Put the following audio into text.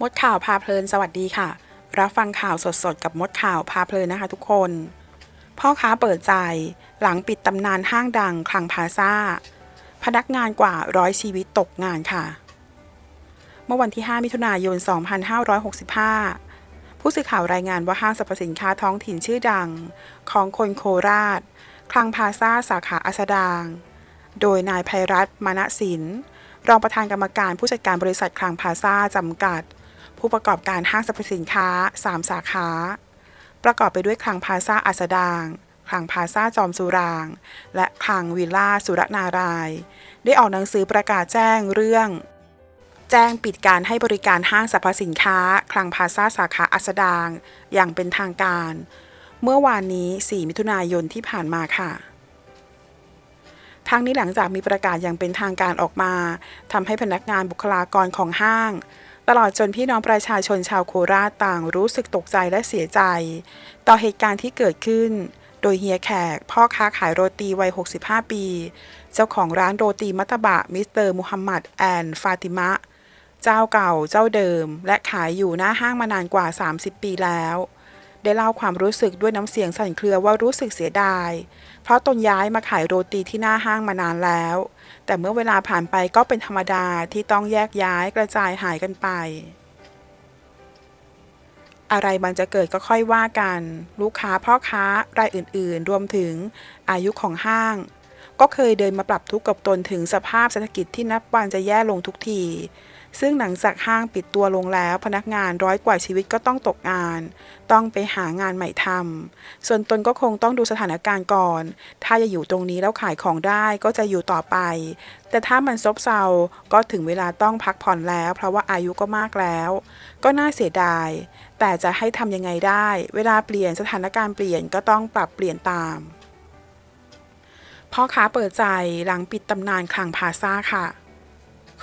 มดข่าวพาเพลินสวัสดีค่ะ รับฟังข่าวสดๆ กับมดข่าวพาเพลินนะคะทุกคน พ่อค้าเปิดใจ หลังปิดตำนานห้างดังคลังพาซาพนักงานกว่าร้อยชีวิตตกงานค่ะ เมื่อวันที่ 5 มิถุนายน 2565 ผู้สื่อข่าวรายงานว่าห้างสรรพสินค้าท้องถิ่นชื่อดัง ของคนโคราช คลังพาซาสาขาอัสดาง โดยนายภัยรัตน์มานะสินรองประธานกรรมการผู้จัดการบริษัทคลังพาซาจำกัด ผู้ประกอบการห้างสรรพสินค้า 3 สาขา ประกอบไปด้วยคลังพาซาอัสดางคลังพาซาจอมสุราง และคลังวิลล่าสุรนาราย ได้ออกหนังสือประกาศแจ้งเรื่อง แจ้งปิดการให้บริการห้างสรรพสินค้า คลังพาซาสาขาอัสดาง อย่างเป็นทางการ เมื่อวานนี้ 4 มิถุนายนที่ผ่านมาค่ะทั้งนี้หลังจากมีประกาศอย่างเป็นทางการออกมาทำให้พนักงานบุคลากรของห้าง ตลอดจนพี่น้องประชาชนชาวโคราชต่างรู้สึกตกใจและเสียใจ ต่อเหตุการณ์ที่เกิดขึ้น โดยเฮียแขก พ่อค้าขายโรตีวัย 65 ปี เจ้าของร้านโรตีมัตตบะมิสเตอร์มุฮัมมัดแอนฟาติมะ เจ้าเก่าเจ้าเดิม และขายอยู่หน้าห้างมานานกว่า 30 ปีแล้ว ได้เล่าความรู้สึกด้วยน้ำเสียงสั่นเครือว่ารู้สึกเสียดาย เพราะตนย้ายมาขายโรตีที่หน้าห้างมานานแล้ว แต่เมื่อเวลาผ่านไปก็เป็นธรรมดาที่ต้องแยกย้ายกระจายหายกันไป อะไรมันจะเกิดก็ค่อยว่ากัน ลูกค้าพ่อค้ารายอื่นๆ รวมถึงอายุของห้างก็เคยเดินมาปรับทุกข์กับตนถึงสภาพเศรษฐกิจที่นับวันจะแย่ลงทุกที ซึ่งหลังจากห้างปิดตัวลงแล้วพนักงานร้อยกว่าชีวิตก็ต้องตกงาน ต้องไปหางานใหม่ทำส่วนตนก็คงต้องดูสถานการณ์ก่อน ถ้าจะอยู่ตรงนี้แล้วขายของได้ก็จะอยู่ต่อไป แต่ถ้ามันซบเซาก็ถึงเวลาต้องพักผ่อนแล้ว เพราะว่าอายุก็มากแล้ว ก็น่าเสียดาย แต่จะให้ทำยังไงได้ เวลาเปลี่ยนสถานการณ์เปลี่ยนก็ต้องปรับเปลี่ยนตามพ่อค้าเปิดใจหลังปิดตำนานคลังพาซาค่ะ